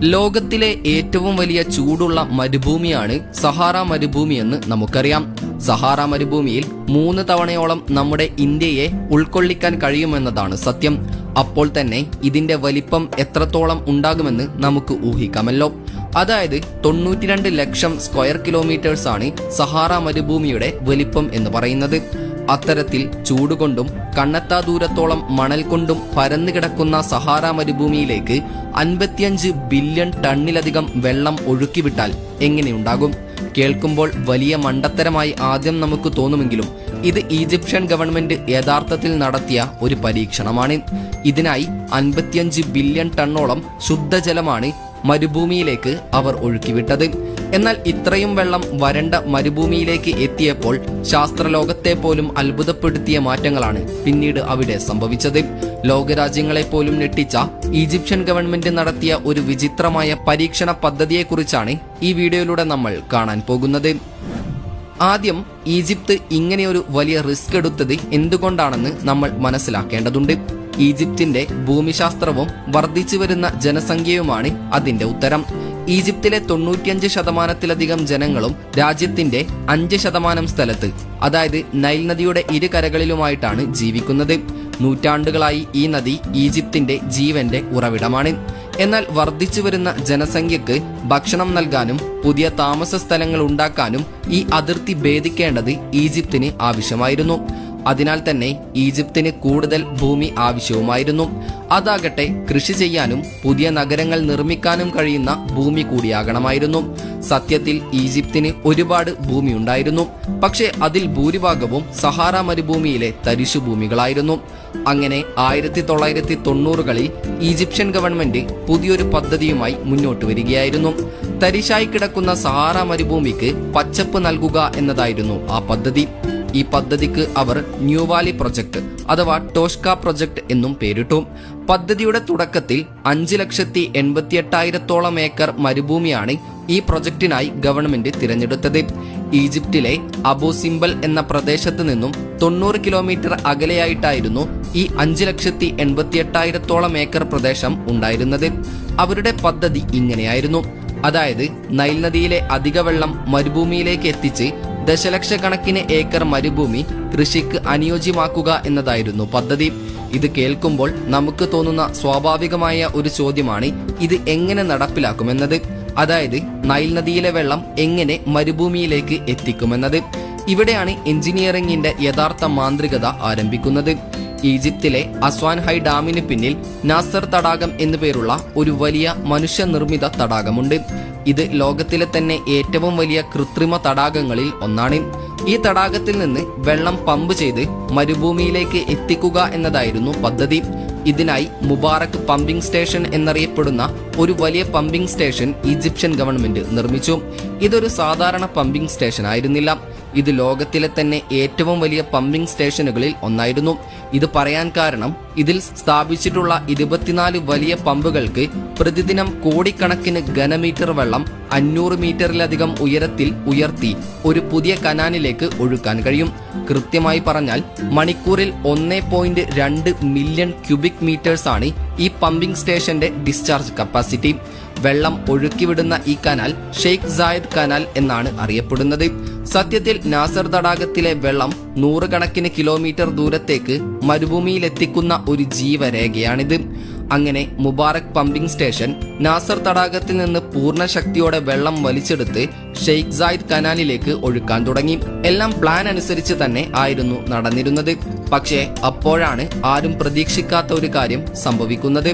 ലോകത്തിലെ ഏറ്റവും വലിയ ചൂടുള്ള മരുഭൂമിയാണ് സഹാറ മരുഭൂമി എന്ന് നമുക്കറിയാം. സഹാറ മരുഭൂമിയിൽ മൂന്ന് തവണയോളം നമ്മുടെ ഇന്ത്യയെ ഉൾക്കൊള്ളിക്കാൻ കഴിയുമെന്നതാണ് സത്യം. അപ്പോൾ തന്നെ ഇതിന്റെ വലിപ്പം എത്രത്തോളം ഉണ്ടാകുമെന്ന് നമുക്ക് ഊഹിക്കാമല്ലോ. അതായത് തൊണ്ണൂറ്റിരണ്ട് ലക്ഷം സ്ക്വയർ കിലോമീറ്റേഴ്സ് ആണ് സഹാറ മരുഭൂമിയുടെ വലിപ്പം എന്ന് പറയുന്നത്. അത്തരത്തിൽ ചൂടുകൊണ്ടും കണ്ണെത്താ ദൂരത്തോളം മണൽ കൊണ്ടും പരന്നു കിടക്കുന്ന സഹാറ മരുഭൂമിയിലേക്ക് അൻപത്തിയഞ്ച് ബില്യൺ ടണ്ണിലധികം വെള്ളം ഒഴുക്കിവിട്ടാൽ എങ്ങനെയുണ്ടാകും? കേൾക്കുമ്പോൾ വലിയ മണ്ടത്തരമായി ആദ്യം നമുക്ക് തോന്നുമെങ്കിലും ഇത് ഈജിപ്ഷ്യൻ ഗവൺമെന്റ് യഥാർത്ഥത്തിൽ നടത്തിയ ഒരു പരീക്ഷണമാണ്. ഇതിനായി അൻപത്തിയഞ്ച് ബില്യൺ ടണ്ണോളം ശുദ്ധജലമാണ് മരുഭൂമിയിലേക്ക് അവർ ഒഴുക്കിവിട്ടത്. എന്നാൽ ഇത്രയും വെള്ളം വരണ്ട മരുഭൂമിയിലേക്ക് എത്തിയപ്പോൾ ശാസ്ത്രലോകത്തെ പോലും അത്ഭുതപ്പെടുത്തിയ മാറ്റങ്ങളാണ് പിന്നീട് അവിടെ സംഭവിച്ചത്. ലോകരാജ്യങ്ങളെ പോലും ഞെട്ടിച്ച ഈജിപ്ഷ്യൻ ഗവൺമെന്റ് നടത്തിയ ഒരു വിചിത്രമായ പരീക്ഷണ പദ്ധതിയെക്കുറിച്ചാണ് ഈ വീഡിയോയിലൂടെ നമ്മൾ കാണാൻ പോകുന്നത്. ആദ്യം ഈജിപ്ത് ഇങ്ങനെയൊരു വലിയ റിസ്ക് എടുത്തത് എന്തുകൊണ്ടാണെന്ന് നമ്മൾ മനസ്സിലാക്കേണ്ടതുണ്ട്. ഈജിപ്തിന്റെ ഭൂമിശാസ്ത്രവും വർദ്ധിച്ചു വരുന്ന ജനസംഖ്യയുമാണ് അതിന്റെ ഉത്തരം. ഈജിപ്തിലെ തൊണ്ണൂറ്റിയഞ്ച് ശതമാനത്തിലധികം ജനങ്ങളും രാജ്യത്തിന്റെ അഞ്ച് ശതമാനം സ്ഥലത്ത് അതായത് നൈൽ നദിയുടെ ഇരു കരകളിലുമായിട്ടാണ് ജീവിക്കുന്നത്. നൂറ്റാണ്ടുകളായി ഈ നദി ഈജിപ്തിന്റെ ജീവന്റെ ഉറവിടമാണ്. എന്നാൽ വർദ്ധിച്ചു വരുന്ന ജനസംഖ്യക്ക് ഭക്ഷണം നൽകാനും പുതിയ താമസ സ്ഥലങ്ങൾ ഉണ്ടാക്കാനും ഈ അതിർത്തി ഭേദിക്കേണ്ടത് ഈജിപ്തിന് ആവശ്യമായിരുന്നു. അതിനാൽ തന്നെ ഈജിപ്തിന് കൂടുതൽ ഭൂമി ആവശ്യവുമായിരുന്നു. അതാകട്ടെ കൃഷി ചെയ്യാനും പുതിയ നഗരങ്ങൾ നിർമ്മിക്കാനും കഴിയുന്ന ഭൂമി കൂടിയാകണമായിരുന്നു. സത്യത്തിൽ ഈജിപ്തിന് ഒരുപാട് ഭൂമി ഉണ്ടായിരുന്നു. പക്ഷേ അതിൽ ഭൂരിഭാഗവും സഹാറ മരുഭൂമിയിലെ തരിശുഭൂമികളായിരുന്നു അങ്ങനെ ആയിരത്തി തൊള്ളായിരത്തി തൊണ്ണൂറുകളിൽ ഈജിപ്ഷ്യൻ ഗവൺമെന്റ് പുതിയൊരു പദ്ധതിയുമായി മുന്നോട്ട് വരികയായിരുന്നു. തരിശായി കിടക്കുന്ന സഹാറ മരുഭൂമിക്ക് പച്ചപ്പ് നൽകുക എന്നതായിരുന്നു ആ പദ്ധതി. ഈ പദ്ധതിക്ക് അവർ ന്യൂവാലി പ്രൊജക്ട് അഥവാ ടോഷ്ക പ്രൊജക്ട് എന്നും പേരിട്ടു. പദ്ധതിയുടെ തുടക്കത്തിൽ അഞ്ച് ലക്ഷത്തി എൺപത്തിയെട്ടായിരത്തോളം ഏക്കർ മരുഭൂമിയാണ് ഈ പ്രൊജക്ടിനായി ഗവൺമെന്റ് തിരഞ്ഞെടുത്തത്. ഈജിപ്തിലെ അബു സിംബൽ എന്ന പ്രദേശത്ത് നിന്നും തൊണ്ണൂറ് കിലോമീറ്റർ അകലെയായിട്ടായിരുന്നു ഈ അഞ്ച് ലക്ഷത്തി എൺപത്തിയെട്ടായിരത്തോളം ഏക്കർ പ്രദേശം ഉണ്ടായിരുന്നത്. അവരുടെ പദ്ധതി ഇങ്ങനെയായിരുന്നു. അതായത് നൈൽ നദിയിലെ അധിക വെള്ളം മരുഭൂമിയിലേക്ക് എത്തിച്ച് ദശലക്ഷക്കണക്കിന് ഏക്കർ മരുഭൂമി കൃഷിക്ക് അനുയോജ്യമാക്കുക എന്നതായിരുന്നു പദ്ധതി. ഇത് കേൾക്കുമ്പോൾ നമുക്ക് തോന്നുന്ന സ്വാഭാവികമായ ഒരു ചോദ്യമാണ് ഇത് എങ്ങനെ നടപ്പിലാക്കുമെന്നത്? അതായത് നൈൽ നദിയിലെ വെള്ളം എങ്ങനെ മരുഭൂമിയിലേക്ക് എത്തിക്കുമെന്നത്? ഇവിടെയാണ് എഞ്ചിനീയറിംഗിന്റെ യഥാർത്ഥ മാന്ത്രികത ആരംഭിക്കുന്നത്. ഈജിപ്തിലെ അസ്വാൻ ഹൈ ഡാമിന് പിന്നിൽ നാസർ തടാകം എന്നു പേരുള്ള ഒരു വലിയ മനുഷ്യനിർമ്മിത തടാകമുണ്ട്. ഇത് ലോകത്തിലെ തന്നെ ഏറ്റവും വലിയ കൃത്രിമ തടാകങ്ങളിൽ ഒന്നാണ്. ഈ തടാകത്തിൽ നിന്ന് വെള്ളം പമ്പ് ചെയ്ത് മരുഭൂമിയിലേക്ക് എത്തിക്കുക എന്നതായിരുന്നു പദ്ധതി. ഇതിനായി മുബാറക് പമ്പിംഗ് സ്റ്റേഷൻ എന്നറിയപ്പെടുന്ന ഒരു വലിയ പമ്പിംഗ് സ്റ്റേഷൻ ഈജിപ്ഷ്യൻ ഗവൺമെന്റ് നിർമ്മിച്ചു. ഇതൊരു സാധാരണ പമ്പിംഗ് സ്റ്റേഷൻ ആയിരുന്നില്ല. ഇത് ലോകത്തിലെ തന്നെ ഏറ്റവും വലിയ പമ്പിംഗ് സ്റ്റേഷനുകളിൽ ഒന്നായിരുന്നു. ഇത് പറയാൻ കാരണം ഇതിൽ സ്ഥാപിച്ചിട്ടുള്ള ഇരുപത്തിനാല് വലിയ പമ്പുകൾക്ക് പ്രതിദിനം കോടിക്കണക്കിന് ഘനമീറ്റർ വെള്ളം അഞ്ഞൂറ് മീറ്ററിലധികം ഉയരത്തിൽ ഉയർത്തി ഒരു പുതിയ കനാലിലേക്ക് ഒഴുക്കാൻ കഴിയും. കൃത്യമായി പറഞ്ഞാൽ മണിക്കൂറിൽ ഒന്നേ പോയിന്റ് രണ്ട് മില്യൺ ക്യൂബിക് മീറ്റേഴ്സ് ആണ് ഈ പമ്പിംഗ് സ്റ്റേഷന്റെ ഡിസ്ചാർജ് കപ്പാസിറ്റി. വെള്ളം ഒഴുക്കിവിടുന്ന ഈ കനാൽ ഷെയ്ഖ് സായദ് കനാൽ എന്നാണ് അറിയപ്പെടുന്നത്. സത്യത്തിൽ നാസർ തടാകത്തിലെ വെള്ളം നൂറുകണക്കിന് കിലോമീറ്റർ ദൂരത്തേക്ക് മരുഭൂമിയിലെത്തിക്കുന്ന ഒരു ജീവരേഖയാണിത്. അങ്ങനെ മുബാറക് പമ്പിംഗ് സ്റ്റേഷൻ നാസർ തടാകത്തിൽ നിന്ന് പൂർണ ശക്തിയോടെ വെള്ളം വലിച്ചെടുത്ത് ഷെയ്ഖ് സായിദ് കനാലിലേക്ക് ഒഴുക്കാൻ തുടങ്ങി. എല്ലാം പ്ലാൻ അനുസരിച്ച് തന്നെ ആയിരുന്നു നടന്നിരുന്നത്. പക്ഷേ അപ്പോഴാണ് ആരും പ്രതീക്ഷിക്കാത്ത ഒരു കാര്യം സംഭവിക്കുന്നത്.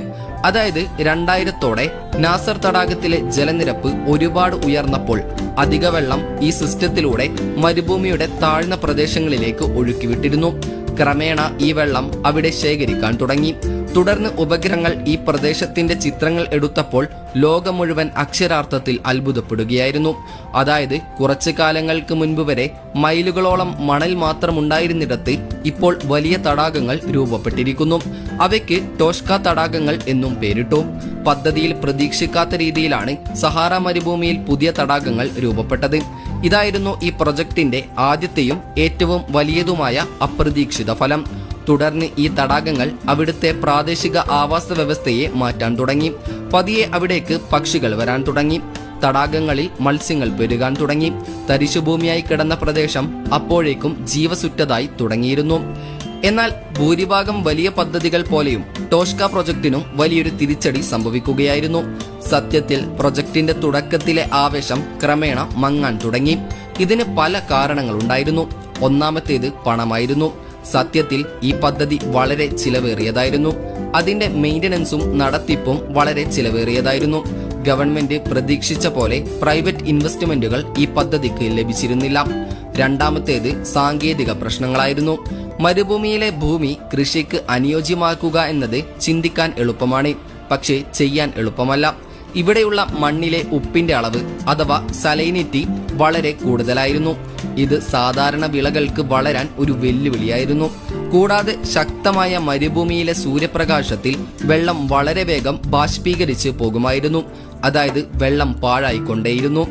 അതായത് രണ്ടായിരത്തോടെ നാസർ തടാകത്തിലെ ജലനിരപ്പ് ഒരുപാട് ഉയർന്നപ്പോൾ അധിക വെള്ളം ഈ സിസ്റ്റത്തിലൂടെ മരുഭൂമിയുടെ താഴ്ന്ന പ്രദേശങ്ങളിലേക്ക് ഒഴുക്കിവിട്ടിരുന്നു. ക്രമേണ ഈ വെള്ളം അവിടെ ശേഖരിക്കാൻ തുടങ്ങി. തുടർന്ന് ഉപഗ്രഹങ്ങൾ ഈ പ്രദേശത്തിന്റെ ചിത്രങ്ങൾ എടുത്തപ്പോൾ ലോകം മുഴുവൻ അക്ഷരാർത്ഥത്തിൽ അത്ഭുതപ്പെടുകയായിരുന്നു. അതായത് കുറച്ചു കാലങ്ങൾക്ക് മുൻപ് വരെ മൈലുകളോളം മണൽ മാത്രം ഉണ്ടായിരുന്നിടത്ത് ഇപ്പോൾ വലിയ തടാകങ്ങൾ രൂപപ്പെട്ടിരിക്കുന്നു. അവയ്ക്ക് ടോഷ്ക തടാകങ്ങൾ എന്നും പേരിട്ടു. പദ്ധതിയിൽ പ്രതീക്ഷിക്കാത്ത രീതിയിലാണ് സഹാറ മരുഭൂമിയിൽ പുതിയ തടാകങ്ങൾ രൂപപ്പെട്ടത്. ഇതായിരുന്നു ഈ പ്രൊജക്ടിന്റെ ആദ്യത്തെയും ഏറ്റവും വലിയതുമായ അപ്രതീക്ഷിത ഫലം. തുടർന്ന് ഈ തടാകങ്ങൾ അവിടുത്തെ പ്രാദേശിക ആവാസ വ്യവസ്ഥയെ മാറ്റാൻ തുടങ്ങി. പതിയെ അവിടേക്ക് പക്ഷികൾ വരാൻ തുടങ്ങി. തടാകങ്ങളിൽ മത്സ്യങ്ങൾ പെരുകാൻ തുടങ്ങി. തരിശുഭൂമിയായി കിടന്ന പ്രദേശം അപ്പോഴേക്കും ജീവസുറ്റതായി തുടങ്ങിയിരുന്നു. എന്നാൽ ഭൂരിഭാഗം വലിയ പദ്ധതികൾ പോലെയും ടോഷ്ക പ്രൊജക്ടിനും വലിയൊരു തിരിച്ചടി സംഭവിക്കുകയായിരുന്നു. സത്യത്തിൽ പ്രൊജക്ടിന്റെ തുടക്കത്തിലെ ആവേശം ക്രമേണ മങ്ങാൻ തുടങ്ങി. ഇതിന് പല കാരണങ്ങളുണ്ടായിരുന്നു. ഒന്നാമത്തേത് പണമായിരുന്നു. സത്യത്തിൽ ഈ പദ്ധതി വളരെ ചിലവേറിയതായിരുന്നു. അതിന്റെ മെയിന്റനൻസും നടത്തിപ്പും വളരെ ചിലവേറിയതായിരുന്നു. ഗവൺമെന്റ് പ്രതീക്ഷിച്ച പോലെ പ്രൈവറ്റ് ഇൻവെസ്റ്റ്മെന്റുകൾ ഈ പദ്ധതിക്ക് ലഭിച്ചിരുന്നില്ല. രണ്ടാമത്തേത് സാങ്കേതിക പ്രശ്നങ്ങളായിരുന്നു. മരുഭൂമിയിലെ ഭൂമി കൃഷിക്ക് അനുയോജ്യമാക്കുക എന്നത് ചിന്തിക്കാൻ എളുപ്പമാണ്. പക്ഷേ ചെയ്യാൻ എളുപ്പമല്ല. ഇവിടെയുള്ള മണ്ണിലെ ഉപ്പിന്റെ അളവ് അഥവാ സലൈനിറ്റി വളരെ കൂടുതലായിരുന്നു. ഇത് സാധാരണ വിളകൾക്ക് വളരാൻ ഒരു വെല്ലുവിളിയായിരുന്നു. കൂടാതെ ശക്തമായ മരുഭൂമിയിലെ സൂര്യപ്രകാശത്തിൽ വെള്ളം വളരെ വേഗം ബാഷ്പീകരിച്ച് പോകുമായിരുന്നു. അതായത് വെള്ളം പാഴായിക്കൊണ്ടേയിരുന്നു.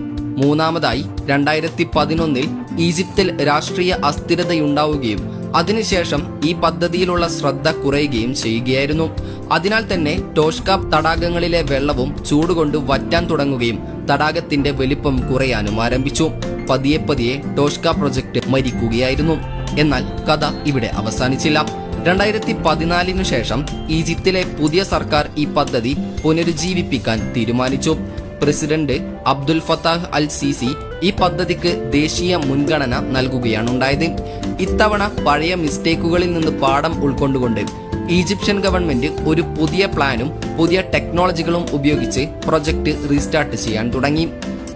മൂന്നാമതായി രണ്ടായിരത്തി പതിനൊന്നിൽ ഈജിപ്തിൽ രാഷ്ട്രീയ അസ്ഥിരതയുണ്ടാവുകയും അതിനുശേഷം ഈ പദ്ധതിയിലുള്ള ശ്രദ്ധ കുറയുകയും ചെയ്യുകയായിരുന്നു. അതിനാൽ തന്നെ ടോഷ്കാപ് തടാകങ്ങളിലെ വെള്ളവും ചൂടുകൊണ്ട് വറ്റാൻ തുടങ്ങുകയും തടാകത്തിന്റെ വലിപ്പം കുറയാനും ആരംഭിച്ചു. പതിയെ പതിയെ ടോഷ്ക പ്രൊജക്ട് മരിക്കുകയായിരുന്നു. എന്നാൽ കഥ ഇവിടെ അവസാനിച്ചില്ല. രണ്ടായിരത്തി പതിനാലിനു ശേഷം ഈജിപ്തിലെ പുതിയ സർക്കാർ ഈ പദ്ധതി പുനരുജ്ജീവിപ്പിക്കാൻ തീരുമാനിച്ചു. President Abdul Fattah al Sisi ഈ പദ്ധതിക്ക് ദേശീയ മുൻഗണന നൽകുകയാണുണ്ടായത് ഇത്തവണ പഴയ മിസ്റ്റേക്കുകളിൽ നിന്ന് പാഠം ഉൾക്കൊണ്ടുകൊണ്ട് ഈജിപ്ഷ്യൻ ഗവൺമെന്റ് ഒരു പുതിയ പ്ലാനും പുതിയ ടെക്നോളജികളും ഉപയോഗിച്ച് പ്രൊജക്ട് റീസ്റ്റാർട്ട് ചെയ്യാൻ തുടങ്ങി.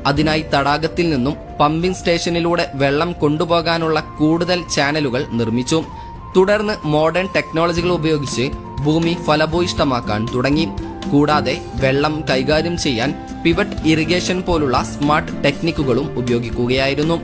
അതിനായി തടാകത്തിൽ നിന്നും പമ്പിംഗ് സ്റ്റേഷനിലൂടെ വെള്ളം കൊണ്ടുപോകാനുള്ള കൂടുതൽ ചാനലുകൾ നിർമ്മിച്ചു. തുടർന്ന് മോഡേൺ ടെക്നോളജികൾ ഉപയോഗിച്ച് ഭൂമി ഫലഭൂയിഷ്ടമാക്കാൻ തുടങ്ങി. കൂടാതെ വെള്ളം കൈകാര്യം ചെയ്യാൻ പിവറ്റ് ഇറിഗേഷൻ പോലുള്ള സ്മാർട്ട് ടെക്നിക്കുകളും ഉപയോഗിക്കുകയായിരുന്നു.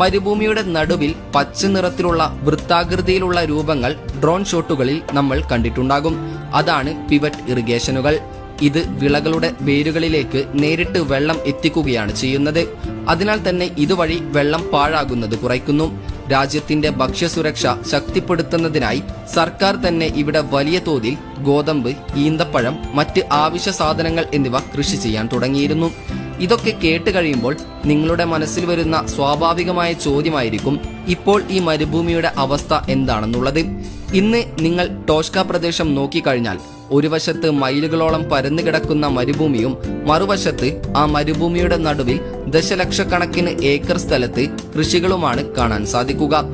മരുഭൂമിയുടെ നടുവിൽ പച്ച നിറത്തിലുള്ള വൃത്താകൃതിയിലുള്ള രൂപങ്ങൾ ഡ്രോൺ ഷോട്ടുകളിൽ നമ്മൾ കണ്ടിട്ടുണ്ടാകും. അതാണ് പിവറ്റ് ഇറിഗേഷനുകൾ ഇത് വിളകളുടെ വേരുകളിലേക്ക് നേരിട്ട് വെള്ളം എത്തിക്കുകയാണ് ചെയ്യുന്നത്. അതിനാൽ തന്നെ ഇതുവഴി വെള്ളം പാഴാകുന്നത് കുറയ്ക്കുന്നു. രാജ്യത്തിന്റെ ഭക്ഷ്യസുരക്ഷ ശക്തിപ്പെടുത്തുന്നതിനായി സർക്കാർ തന്നെ ഇവിടെ വലിയ തോതിൽ ഗോതമ്പ് ഈന്തപ്പഴം മറ്റ് ആവശ്യ സാധനങ്ങൾ എന്നിവ കൃഷി ചെയ്യാൻ തുടങ്ങിയിരുന്നു. ഇതൊക്കെ കേട്ട് കഴിയുമ്പോൾ നിങ്ങളുടെ മനസ്സിൽ വരുന്ന സ്വാഭാവികമായ ചോദ്യമായിരിക്കും ഇപ്പോൾ ഈ മരുഭൂമിയുടെ അവസ്ഥ എന്താണെന്നുള്ളത്. ഇന്ന് നിങ്ങൾ ടോഷ്ക പ്രദേശം നോക്കിക്കഴിഞ്ഞാൽ ഒരു വശത്ത് മൈലുകളോളം പരന്നു കിടക്കുന്ന മരുഭൂമിയും മറുവശത്ത് ആ മരുഭൂമിയുടെ നടുവിൽ ദശലക്ഷക്കണക്കിന് ഏക്കർ സ്ഥലത്ത് കൃഷികളുമാണ് കാണാൻ സാധിക്കുക.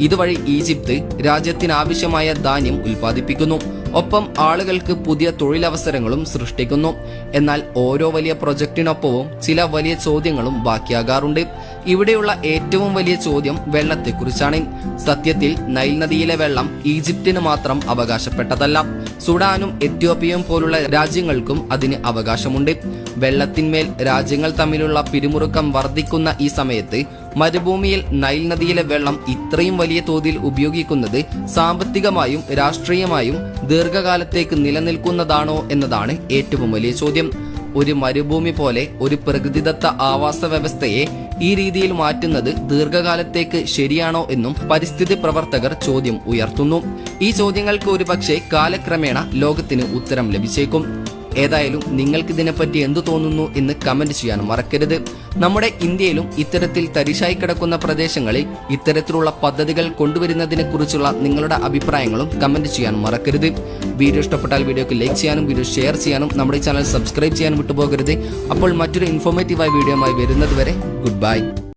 ഇതുവഴി ഈജിപ്ത് രാജ്യത്തിനാവശ്യമായ ധാന്യം ഉൽപ്പാദിപ്പിക്കുന്നു. ഒപ്പം ആളുകൾക്ക് പുതിയ തൊഴിലവസരങ്ങളും സൃഷ്ടിക്കുന്നു. എന്നാൽ ഓരോ വലിയ പ്രൊജക്ടിനൊപ്പവും ചില വലിയ ചോദ്യങ്ങളും ബാക്കിയാകാറുണ്ട്. ഇവിടെയുള്ള ഏറ്റവും വലിയ ചോദ്യം വെള്ളത്തെക്കുറിച്ചാണ്. സത്യത്തിൽ നൈൽ നദിയിലെ വെള്ളം ഈജിപ്തിന് മാത്രം അവകാശപ്പെട്ടതല്ല. സുഡാനും എത്യോപ്യയും പോലുള്ള രാജ്യങ്ങൾക്കും അതിന് അവകാശമുണ്ട്. വെള്ളത്തിന്മേൽ രാജ്യങ്ങൾ തമ്മിലുള്ള പിരിമുറുക്കം വർദ്ധിക്കുന്ന ഈ സമയത്ത് മരുഭൂമിയിൽ നൈൽ നദിയിലെ വെള്ളം ഇത്രയും വലിയ തോതിൽ ഉപയോഗിക്കുന്നത് സാമ്പത്തികമായും രാഷ്ട്രീയമായും ദീർഘകാലത്തേക്ക് നിലനിൽക്കുന്നതാണോ എന്നതാണ് ഏറ്റവും വലിയ ചോദ്യം. ഒരു മരുഭൂമി പോലെ ഒരു പ്രകൃതിദത്ത ആവാസ വ്യവസ്ഥയെ ഈ രീതിയിൽ മാറ്റുന്നത് ദീർഘകാലത്തേക്ക് ശരിയാണോ എന്നും പരിസ്ഥിതി പ്രവർത്തകർ ചോദ്യം ഉയർത്തുന്നു. ഈ ചോദ്യങ്ങൾക്ക് ഒരുപക്ഷെ കാലക്രമേണ ലോകത്തിന് ഉത്തരം ലഭിച്ചേക്കും. ഏതായാലും നിങ്ങൾക്ക് ഇതിനെപ്പറ്റി എന്തു തോന്നുന്നു എന്ന് കമന്റ് ചെയ്യാൻ മറക്കരുത്. നമ്മുടെ ഇന്ത്യയിലും ഇത്തരത്തിൽ തരിശായി കിടക്കുന്ന പ്രദേശങ്ങളിൽ ഇത്തരത്തിലുള്ള പദ്ധതികൾ കൊണ്ടുവരുന്നതിനെ കുറിച്ചുള്ള നിങ്ങളുടെ അഭിപ്രായങ്ങളും കമന്റ് ചെയ്യാൻ മറക്കരുത്. വീഡിയോ ഇഷ്ടപ്പെട്ടാൽ വീഡിയോക്ക് ലൈക്ക് ചെയ്യാനും വീഡിയോ ഷെയർ ചെയ്യാനും നമ്മുടെ ചാനൽ സബ്സ്ക്രൈബ് ചെയ്യാനും വിട്ടുപോകരുത്. അപ്പോൾ മറ്റൊരു ഇൻഫോർമേറ്റീവായ വീഡിയോയുമായി വരുന്നത് വരെ ഗുഡ് ബൈ